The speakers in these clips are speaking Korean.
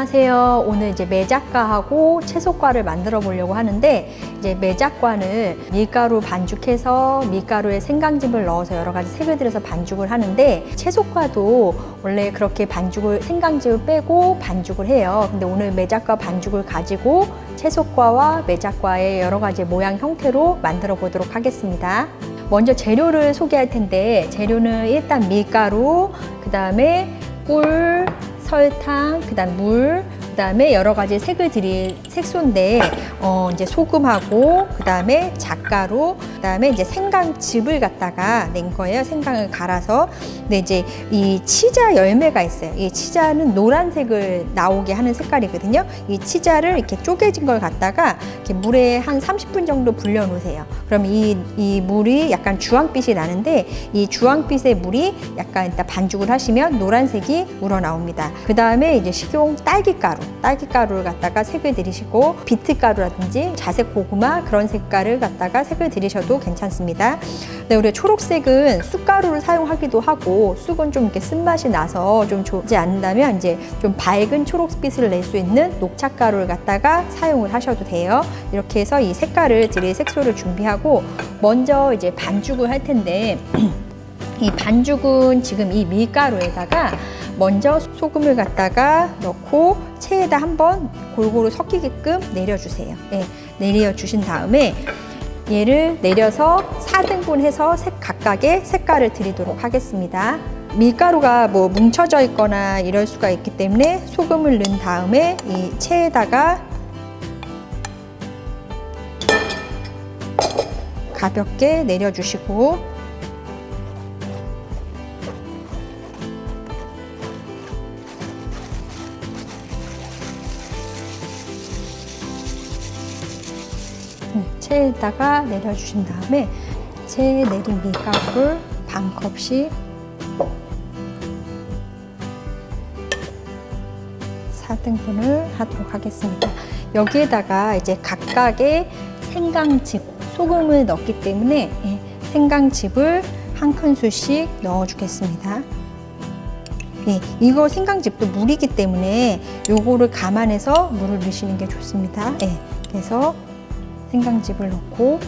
안녕하세요. 오늘 이제 매작과하고 채소과를 만들어 보려고 하는데 이제 매작과는 밀가루 반죽해서 밀가루에 생강즙을 넣어서 여러 가지 색을 들여서 반죽을 하는데 채소과도 원래 그렇게 반죽을 생강즙을 빼고 반죽을 해요. 근데 오늘 매작과 반죽을 가지고 채소과와 매작과의 여러 가지 모양 형태로 만들어 보도록 하겠습니다. 먼저 재료를 소개할 텐데 재료는 일단 밀가루, 그 다음에 꿀, 설탕, 그 다음 물, 그다음에 여러 가지 색을 들인 색소인데 어 이제 소금하고 그다음에 잣가루, 그다음에 이제 생강즙을 갖다가 낸 거예요. 생강을 갈아서. 근데 이제 이 치자 열매가 있어요. 이 치자는 노란색을 나오게 하는 색깔이거든요. 이 치자를 이렇게 쪼개진 걸 갖다가 이렇게 물에 한 30분 정도 불려 놓으세요. 그럼 이, 이 물이 약간 주황빛이 나는데 이 주황빛의 물이 약간 일단 반죽을 하시면 노란색이 우러나옵니다. 그 다음에 이제 식용 딸기가루, 딸기가루를 갖다가 색을 들이시고 비트가루라든지 자색 고구마 그런 색깔을 갖다가 색을 들이셔도 괜찮습니다. 네, 우리 초록색은 쑥가루를 사용하기도 하고 쑥은 좀 이렇게 쓴맛이 나서 좀 좋지 않는다면 이제 좀 밝은 초록빛을 낼 수 있는 녹차가루를 갖다가 사용을 하셔도 돼요. 이렇게 해서 이 색깔을 들일 색소를 준비하고 먼저 이제 반죽을 할 텐데 이 반죽은 지금 이 밀가루에다가 먼저 소금을 갖다가 넣고 체에다 한번 골고루 섞이게끔 내려주세요. 네, 내려주신 다음에 얘를 내려서 4등분 해서 색 각각의 색깔을 드리도록 하겠습니다. 밀가루가 뭐 뭉쳐져 있거나 이럴 수가 있기 때문에 소금을 넣은 다음에 이 체에다가 가볍게 내려주시고 체에다가 내려주신 다음에 체에 내린 밀가루를 반 컵씩 4등분을 하도록 하겠습니다. 여기에다가 이제 각각의 생강즙, 소금을 넣기 때문에 예, 생강즙을 한 큰술씩 넣어주겠습니다. 예, 이거 생강즙도 물이기 때문에 요거를 감안해서 물을 넣으시는 게 좋습니다. 예, 그래서 생강즙을 넣고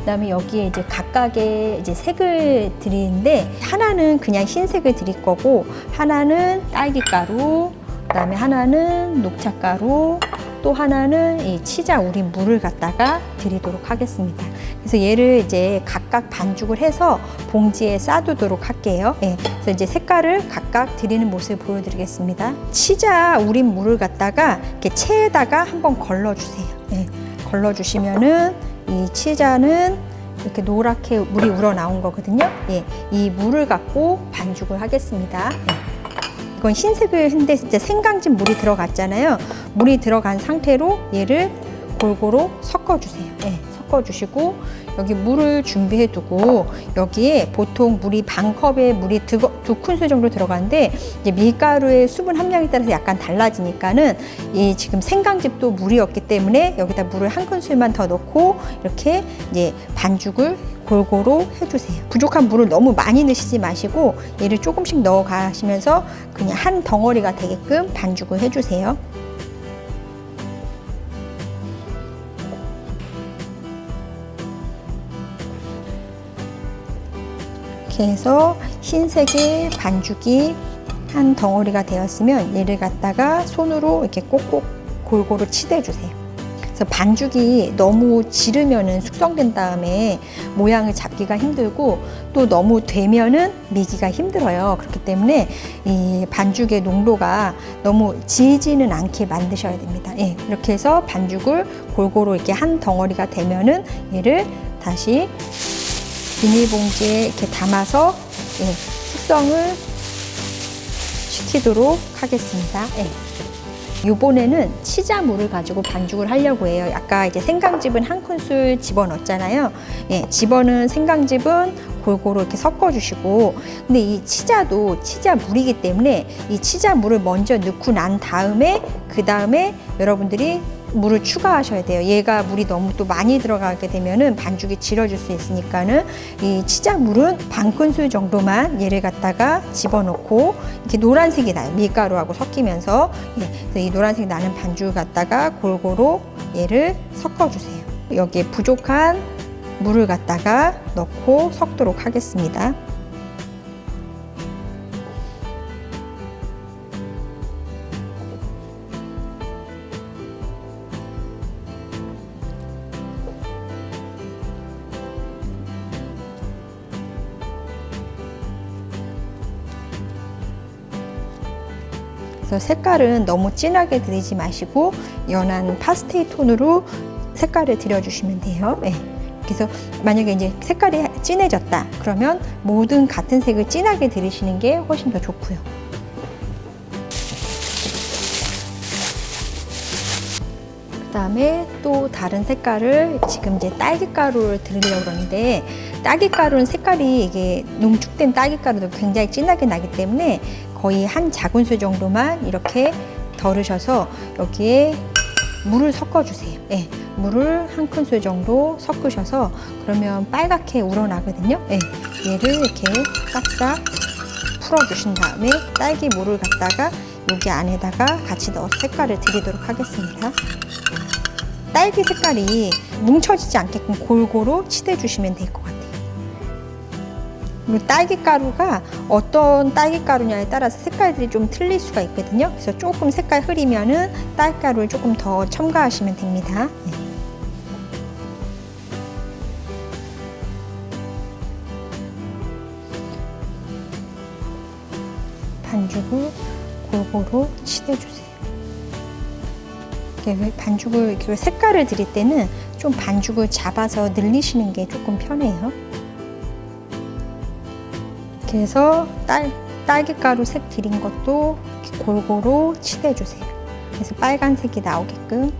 그다음에 여기에 이제 각각의 이제 색을 드리는데 하나는 그냥 흰색을 드릴 거고 하나는 딸기 가루 그다음에 하나는 녹차 가루 또 하나는 이 치자 우린 물을 갖다가 드리도록 하겠습니다. 그래서 얘를 이제 각각 반죽을 해서 봉지에 싸두도록 할게요. 예, 그래서 이제 색깔을 각각 드리는 모습을 보여드리겠습니다. 치자 우린 물을 갖다가 이렇게 체에다가 한번 걸러주세요. 예, 걸러주시면은 이 치자는 이렇게 노랗게 물이 우러나온 거거든요. 예, 이 물을 갖고 반죽을 하겠습니다. 예. 이건 흰색을 했는데 이제 생강즙 물이 들어갔잖아요. 물이 들어간 상태로 얘를 골고루 섞어주세요. 예, 섞어주시고 여기 물을 준비해 두고 여기에 보통 물이 반 컵에 물이 두, 두 큰술 정도 들어가는데 이제 밀가루의 수분 함량에 따라서 약간 달라지니까는 이 지금 생강즙도 물이었기 때문에 여기다 물을 한 큰술만 더 넣고 이렇게 이제 반죽을 골고루 해주세요. 부족한 물을 너무 많이 넣으시지 마시고 얘를 조금씩 넣어 가시면서 그냥 한 덩어리가 되게끔 반죽을 해주세요. 이렇게 해서 흰색의 반죽이 한 덩어리가 되었으면 얘를 갖다가 손으로 이렇게 꼭꼭 골고루 치대 주세요. 그래서 반죽이 너무 지르면은 숙성된 다음에 모양을 잡기가 힘들고 또 너무 되면은 미기가 힘들어요. 그렇기 때문에 이 반죽의 농도가 너무 지지는 않게 만드셔야 됩니다. 예, 이렇게 해서 반죽을 골고루 이렇게 한 덩어리가 되면은 얘를 다시 비닐봉지에 이렇게 담아서 예, 숙성을 시키도록 하겠습니다. 예. 이번에는 치자물을 가지고 반죽을 하려고 해요. 아까 이제 생강즙은 한 큰술 집어넣었잖아요. 예, 집어넣은 생강즙은 골고루 이렇게 섞어주시고, 근데 이 치자도 치자물이기 때문에 이 치자물을 먼저 넣고 난 다음에 그 다음에 여러분들이 물을 추가하셔야 돼요. 얘가 물이 너무 또 많이 들어가게 되면은 반죽이 질어질 수 있으니까는 이 치자물은 반 큰술 정도만 얘를 갖다가 집어넣고 이렇게 노란색이 나요. 밀가루하고 섞이면서 예, 이 노란색 나는 반죽을 갖다가 골고루 얘를 섞어주세요. 여기에 부족한 물을 갖다가 넣고 섞도록 하겠습니다. 그래서 색깔은 너무 진하게 들이지 마시고 연한 파스텔 톤으로 색깔을 들여주시면 돼요. 네. 그래서 만약에 이제 색깔이 진해졌다 그러면 모든 같은 색을 진하게 들이시는 게 훨씬 더 좋고요. 그 다음에 또 다른 색깔을 지금 이제 딸기가루를 들으려고 그러는데 딸기가루는 색깔이 이게 농축된 딸기가루도 굉장히 진하게 나기 때문에 거의 한 작은술 정도만 이렇게 덜으셔서 여기에 물을 섞어주세요. 예, 물을 한 큰술 정도 섞으셔서 그러면 빨갛게 우러나거든요. 예, 얘를 이렇게 싹싹 풀어주신 다음에 딸기 물을 갖다가 여기 안에다가 같이 넣어서 색깔을 드리도록 하겠습니다. 딸기 색깔이 뭉쳐지지 않게끔 골고루 칠해주시면 될 것 같아요. 그리고 딸기 가루가 어떤 딸기 가루냐에 따라서 색깔들이 좀 틀릴 수가 있거든요. 그래서 조금 색깔 흐리면은 딸기 가루를 조금 더 첨가하시면 됩니다. 예. 반죽을 골고루 칠해주세요. 반죽을 색깔을 드릴 때는 좀 반죽을 잡아서 늘리시는 게 조금 편해요. 이렇게 해서 딸, 딸기가루 색 드린 것도 골고루 칠해주세요. 그래서 빨간색이 나오게끔.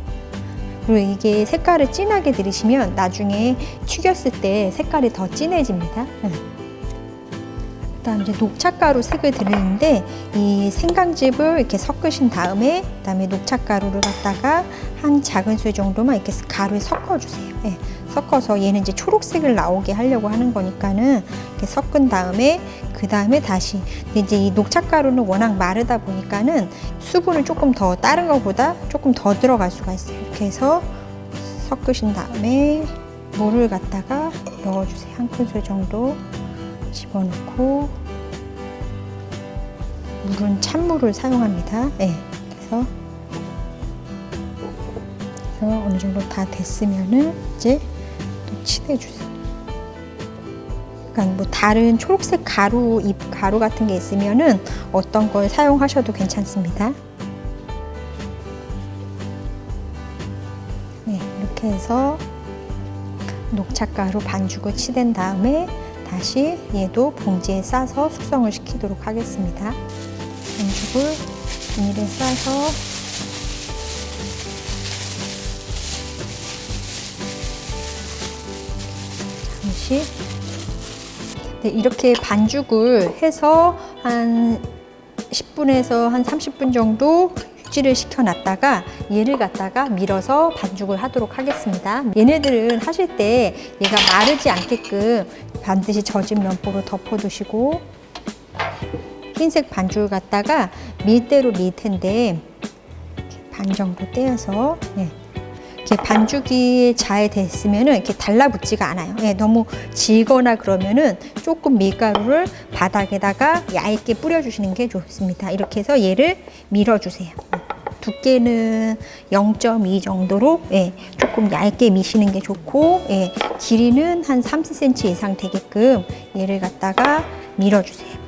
그리고 이게 색깔을 진하게 들이시면 나중에 튀겼을 때 색깔이 더 진해집니다. 응. 그다음 이제 녹차가루 색을 드리는데 이 생강즙을 이렇게 섞으신 다음에 그다음에 녹차가루를 갖다가 한 작은 술 정도만 이렇게 가루에 섞어주세요. 예, 섞어서 얘는 이제 초록색을 나오게 하려고 하는 거니까는 이렇게 섞은 다음에 그 다음에 다시 이제 이 녹차가루는 워낙 마르다 보니까는 수분을 조금 더 다른 것보다 조금 더 들어갈 수가 있어요. 이렇게 해서 섞으신 다음에 물을 갖다가 넣어주세요. 한 큰술 정도. 집어넣고 물은 찬물을 사용합니다. 네, 그래서, 어느 정도 다 됐으면은 이제 또 칠해주세요. 그러니까 뭐 다른 초록색 가루 잎 가루 같은 게 있으면은 어떤 걸 사용하셔도 괜찮습니다. 네, 이렇게 해서 녹차가루 반죽을 치댄 다음에 다시 얘도 봉지에 싸서 숙성을 시키도록 하겠습니다. 반죽을 비닐에 싸서 잠시 네, 이렇게 반죽을 해서 한 10분에서 한 30분 정도 육지를 시켜놨다가 얘를 갖다가 밀어서 반죽을 하도록 하겠습니다. 얘네들은 하실 때 얘가 마르지 않게끔 반드시 젖은 면보로 덮어두시고 흰색 반죽을 갖다가 밀대로 밀 텐데 반 정도 떼어서 네. 이렇게 반죽이 잘 됐으면은 이렇게 달라붙지가 않아요. 예, 너무 질거나 그러면은 조금 밀가루를 바닥에다가 얇게 뿌려주시는 게 좋습니다. 이렇게 해서 얘를 밀어주세요. 두께는 0.2 정도로 예, 조금 얇게 미시는 게 좋고 예, 길이는 한 30cm 이상 되게끔 얘를 갖다가 밀어주세요.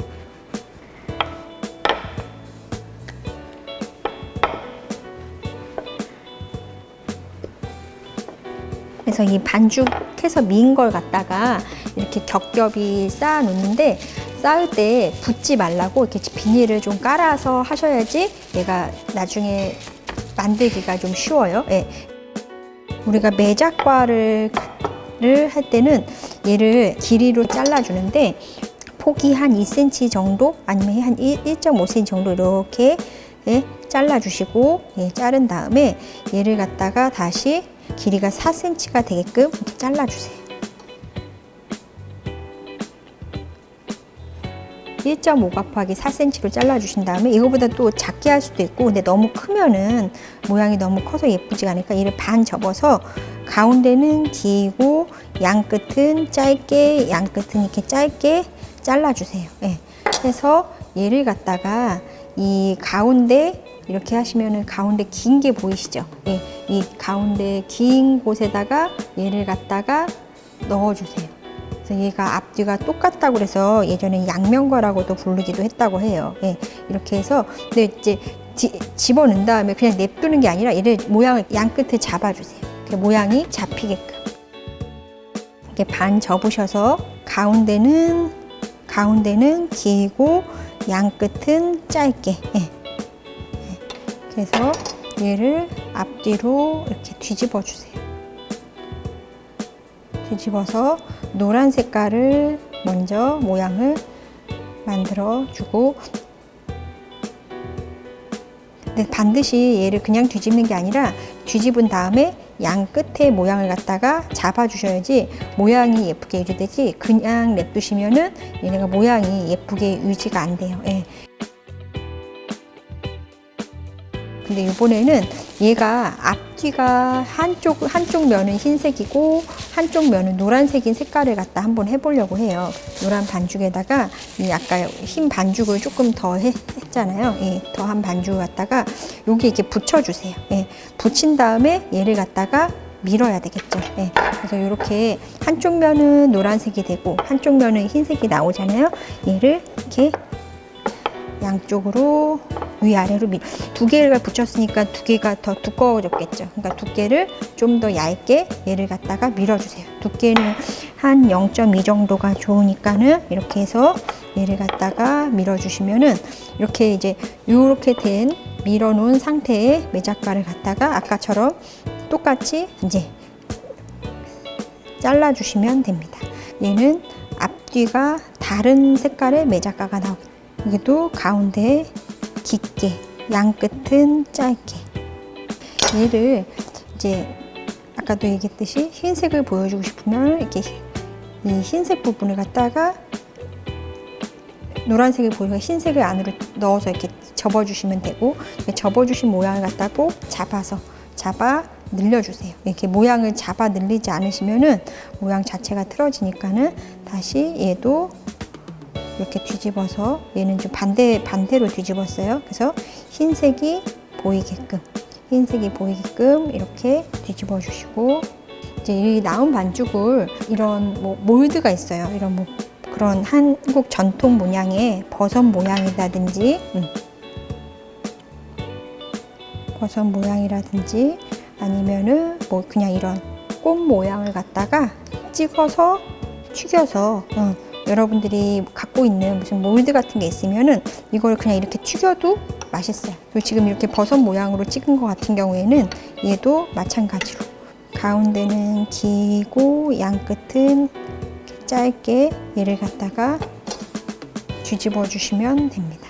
그래서 이 반죽해서 미인 걸 갖다가 이렇게 겹겹이 쌓아 놓는데 쌓을 때 붓지 말라고 이렇게 비닐을 좀 깔아서 하셔야지 얘가 나중에 만들기가 좀 쉬워요. 예. 우리가 매작과를 할 때는 얘를 길이로 잘라주는데 폭이 한 2cm 정도 아니면 한 1.5cm 정도 이렇게 예, 잘라주시고 예, 자른 다음에 얘를 갖다가 다시 길이가 4cm가 되게끔 이렇게 잘라주세요. 1.5 곱하기 4cm로 잘라주신 다음에 이거보다 또 작게 할 수도 있고 근데 너무 크면은 모양이 너무 커서 예쁘지가 않으니까 이를 반 접어서 가운데는 길고 양 끝은 짧게 양 끝은 이렇게 짧게 잘라주세요. 예. 그래서 얘를 갖다가 이 가운데 이렇게 하시면은 가운데 긴 게 보이시죠? 예. 이 가운데 긴 곳에다가 얘를 갖다가 넣어주세요. 그래서 얘가 앞뒤가 똑같다고 그래서 예전에 양면과라고도 부르기도 했다고 해요. 예, 이렇게 해서 근데 이제 지- 집어넣은 다음에 그냥 냅두는 게 아니라 얘를 모양을 양 끝에 잡아주세요. 그 모양이 잡히게끔 이렇게 반 접으셔서 가운데는 가운데는 길고 양 끝은 짧게. 예. 예. 그래서 얘를 앞뒤로 이렇게 뒤집어 주세요. 뒤집어서 노란 색깔을 먼저 모양을 만들어 주고 근데 반드시 얘를 그냥 뒤집는 게 아니라 뒤집은 다음에 양 끝에 모양을 갖다가 잡아 주셔야지 모양이 예쁘게 유지되지 그냥 냅두시면은 얘네가 모양이 예쁘게 유지가 안 돼요. 예. 근데 이번에는 얘가 앞뒤가 한쪽 한쪽 면은 흰색이고 한쪽 면은 노란색인 색깔을 갖다 한번 해보려고 해요. 노란 반죽에다가 이 아까 흰 반죽을 조금 더 해- 했잖아요. 예, 더한 반죽을 갖다가 여기 이렇게 붙여주세요. 예, 붙인 다음에 얘를 갖다가 밀어야 되겠죠. 예, 그래서 이렇게 한쪽 면은 노란색이 되고 한쪽 면은 흰색이 나오잖아요. 얘를 이렇게 양쪽으로 위아래로 밀. 두 개를 붙였으니까 두 개가 더 두꺼워졌겠죠. 그러니까 두께를 좀 더 얇게 얘를 갖다가 밀어주세요. 두께는 한 0.2 정도가 좋으니까는 이렇게 해서 얘를 갖다가 밀어주시면은 이렇게 이제 이렇게 된 밀어놓은 상태의 매작가를 갖다가 아까처럼 똑같이 이제 잘라주시면 됩니다. 얘는 앞뒤가 다른 색깔의 매작가가 나오겠다. 여기도 가운데 깊게, 양 끝은 짧게. 얘를 이제 아까도 얘기했듯이 흰색을 보여주고 싶으면 이렇게 이 흰색 부분을 갖다가 노란색을 보여서 흰색을 안으로 넣어서 이렇게 접어주시면 되고 접어주신 모양을 갖다 꼭 잡아서 잡아 늘려주세요. 이렇게 모양을 잡아 늘리지 않으시면은 모양 자체가 틀어지니까는 다시 얘도 이렇게 뒤집어서 얘는 좀 반대 반대로 뒤집었어요. 그래서 흰색이 보이게끔 흰색이 보이게끔 이렇게 뒤집어 주시고 이제 이 나온 반죽을 이런 뭐 몰드가 있어요. 이런 뭐 그런 한국 전통 모양의 버섯 모양이라든지 음. 버섯 모양이라든지 아니면은 뭐 그냥 이런 꽃 모양을 갖다가 찍어서 튀겨서 어, 여러분들이 갖고 있는 무슨 몰드 같은 게 있으면은 이걸 그냥 이렇게 튀겨도 맛있어요. 그리고 지금 이렇게 버섯 모양으로 찍은 것 같은 경우에는 얘도 마찬가지로 가운데는 길고 양 끝은 짧게 얘를 갖다가 뒤집어 주시면 됩니다.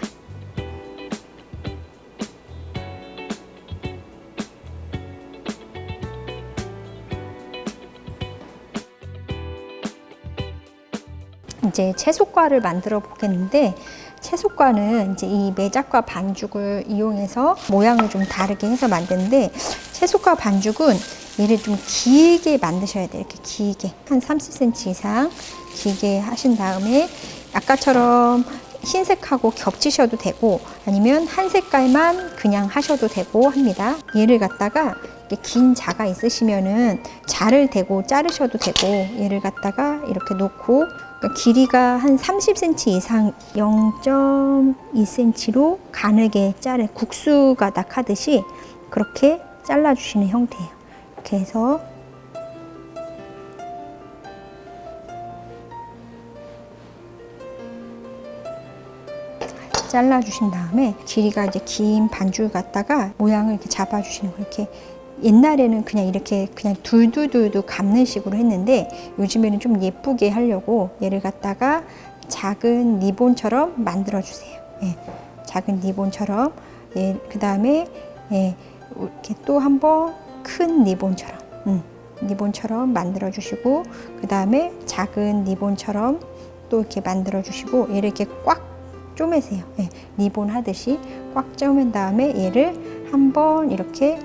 이제 채소과를 만들어 보겠는데 채소과는 이제 이 매작과 반죽을 이용해서 모양을 좀 다르게 해서 만드는데 채소과 반죽은 얘를 좀 길게 만드셔야 돼요. 이렇게 길게 한 30cm 이상 길게 하신 다음에 아까처럼 흰색하고 겹치셔도 되고 아니면 한 색깔만 그냥 하셔도 되고 합니다. 얘를 갖다가 긴 자가 있으시면은 자를 대고 자르셔도 되고 얘를 갖다가 이렇게 놓고 그러니까 길이가 한 30cm 이상 0.2cm로 가늘게 자르 국수 가닥 하듯이 그렇게 잘라주시는 형태예요. 이렇게 해서 잘라주신 다음에 길이가 이제 긴 반줄 갖다가 모양을 이렇게 잡아주시는 거 이렇게 옛날에는 그냥 이렇게 그냥 둘둘둘둘 감는 식으로 했는데 요즘에는 좀 예쁘게 하려고 얘를 갖다가 작은 리본처럼 만들어 주세요. 예, 작은 리본처럼 예, 그 다음에 예, 이렇게 또 한번 큰 리본처럼 음, 리본처럼 만들어 주시고 그 다음에 작은 리본처럼 또 이렇게 만들어 주시고 얘를 이렇게 꽉 쪼매세요. 예, 리본 하듯이 꽉 쪼맨 다음에 얘를 한번 이렇게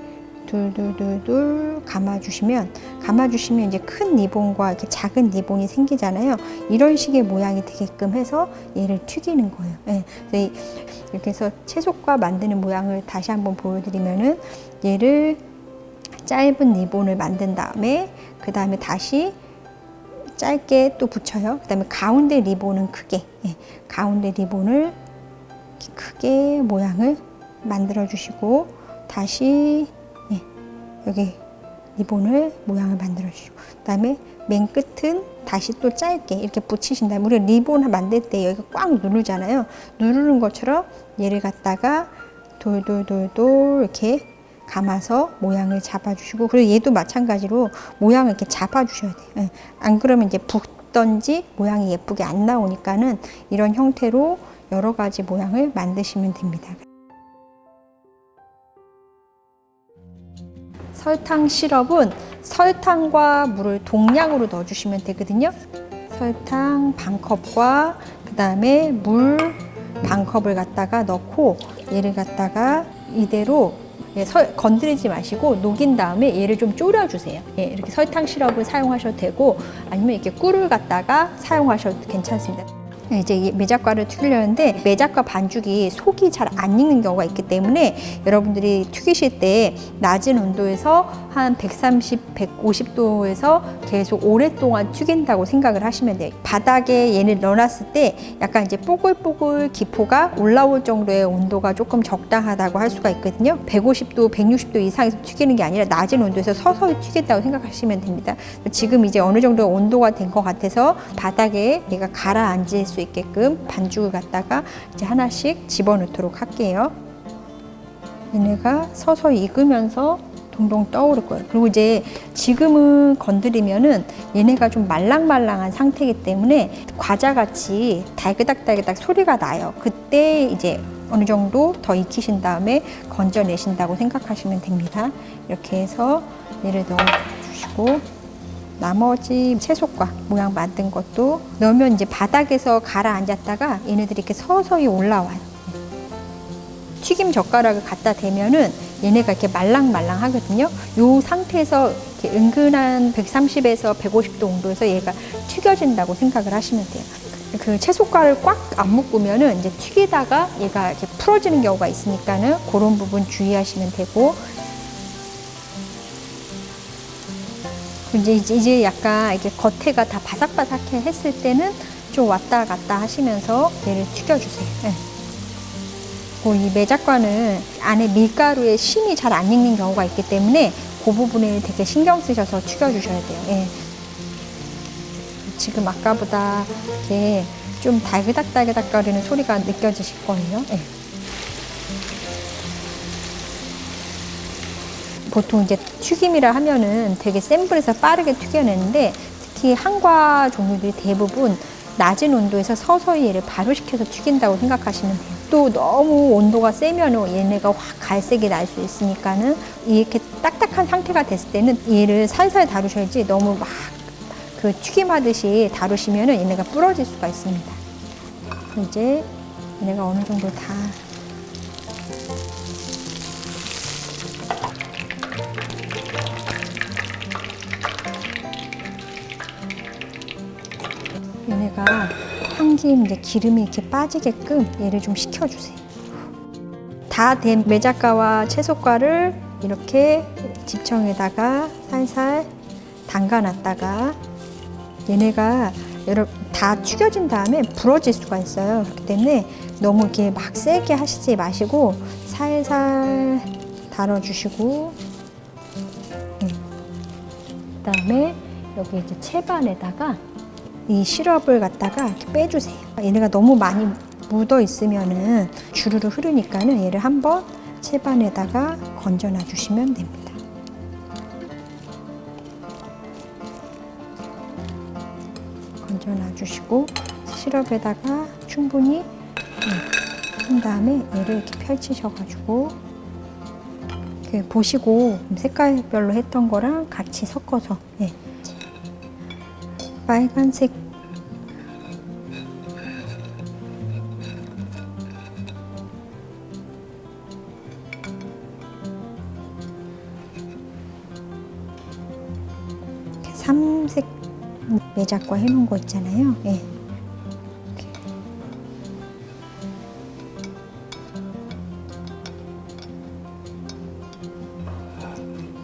둘둘둘둘 감아주시면 감아주시면 이제 큰 리본과 이렇게 작은 리본이 생기잖아요. 이런 식의 모양이 되게끔 해서 얘를 튀기는 거예요. 예, 이- 이렇게 해서 채소과 만드는 모양을 다시 한번 보여드리면은 얘를 짧은 리본을 만든 다음에 그 다음에 다시 짧게 또 붙여요. 그 다음에 가운데 리본은 크게 예, 가운데 리본을 크게 모양을 만들어 주시고 다시 예, 여기 리본을 모양을 만들어 주시고 그다음에 맨 끝은 다시 또 짧게 이렇게 붙이신 다음에 우리가 리본 만들 때 여기가 꽉 누르잖아요. 누르는 것처럼 얘를 갖다가 돌돌돌돌 이렇게 감아서 모양을 잡아주시고 그리고 얘도 마찬가지로 모양을 이렇게 잡아주셔야 돼요. 예. 안 그러면 이제 붓던지 모양이 예쁘게 안 나오니까는 이런 형태로 여러 가지 모양을 만드시면 됩니다. 설탕 시럽은 설탕과 물을 동량으로 넣어주시면 되거든요. 설탕 반 컵과 그 다음에 물 반 컵을 갖다가 넣고 얘를 갖다가 이대로 예, 설- 건드리지 마시고 녹인 다음에 얘를 좀 졸여주세요. 예, 이렇게 설탕 시럽을 사용하셔도 되고 아니면 이렇게 꿀을 갖다가 사용하셔도 괜찮습니다. 예, 이제 이 매작과를 튀기려는데 매작과 반죽이 속이 잘 안 익는 경우가 있기 때문에 여러분들이 튀기실 때 낮은 온도에서 한 130, 150도에서 계속 오랫동안 튀긴다고 생각을 하시면 돼요. 바닥에 얘를 넣어놨을 때 약간 이제 뽀글뽀글 기포가 올라올 정도의 온도가 조금 적당하다고 할 수가 있거든요. 150도, 160도 이상에서 튀기는 게 아니라 낮은 온도에서 서서히 튀긴다고 생각하시면 됩니다. 지금 이제 어느 정도 온도가 된 것 같아서 바닥에 얘가 가라앉을 수 있게끔 반죽을 갖다가 이제 하나씩 집어넣도록 할게요. 얘네가 서서히 익으면서 동동 떠오를 거예요. 그리고 이제 지금은 건드리면은 얘네가 좀 말랑말랑한 상태이기 때문에 과자같이 달그닥달그닥 소리가 나요. 그때 이제 어느 정도 더 익히신 다음에 건져내신다고 생각하시면 됩니다. 이렇게 해서 얘를 넣어주시고 나머지 채소과 모양 만든 것도 넣으면 이제 바닥에서 가라앉았다가 얘네들이 이렇게 서서히 올라와요. 튀김 젓가락을 갖다 대면은 얘네가 이렇게 말랑말랑 하거든요. 요 상태에서 은근한 130에서 150도 온도에서 얘가 튀겨진다고 생각을 하시면 돼요. 그 채소가를 꽉 안 묶으면은 이제 튀기다가 얘가 이렇게 풀어지는 경우가 있으니까는 그런 부분 주의하시면 되고 이제 이제- 약간 이게 겉에가 다 바삭바삭해 했을 때는 좀 왔다 갔다 하시면서 얘를 튀겨주세요. 예. 그리고 이 매작과는 안에 밀가루에 심이 잘 안 익는 경우가 있기 때문에 그 부분에 되게 신경 쓰셔서 튀겨주셔야 돼요. 예. 지금 아까보다 이렇게 좀 달그닥달그닥거리는 소리가 느껴지실 거예요. 예. 보통 이제 튀김이라 하면은 되게 센 불에서 빠르게 튀겨내는데 특히 한과 종류들이 대부분 낮은 온도에서 서서히 얘를 발효시켜서 튀긴다고 생각하시면 돼요. 또 너무 온도가 세면은 얘네가 확 갈색이 날 수 있으니까는 이렇게 딱딱한 상태가 됐을 때는 얘를 살살 다루셔야지 너무 막 그 튀김하듯이 다루시면은 얘네가 부러질 수가 있습니다. 이제 얘네가 어느 정도 다 얘네가 한김 이제 기름이 이렇게 빠지게끔 얘를 좀 식혀주세요. 다된 메작가와 채소가를 이렇게 집청에다가 살살 담가놨다가 얘네가 다 튀겨진 다음에 부러질 수가 있어요. 그렇기 때문에 너무 이렇게 막 세게 하시지 마시고 살살 달아주시고 음. 그다음에 여기 이제 채반에다가 이 시럽을 갖다가 이렇게 빼주세요. 얘네가 너무 많이 묻어 있으면은 주르르 흐르니까는 얘를 한번 채반에다가 건져놔 주시면 됩니다. 건져놔 주시고 시럽에다가 충분히 음, 한 다음에 얘를 이렇게 펼치셔가지고 보시고 색깔별로 했던 거랑 같이 섞어서 예. 빨간색 삼색 매작과 해놓은 거 있잖아요. 예.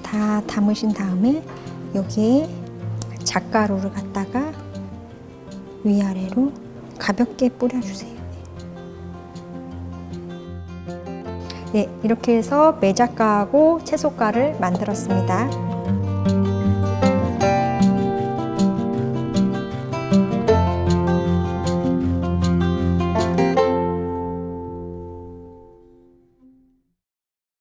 다 담으신 다음에 여기에 작가루를 갖다가 위아래로 가볍게 뿌려주세요. 네, 이렇게 해서 매작가하고 채소가를 만들었습니다.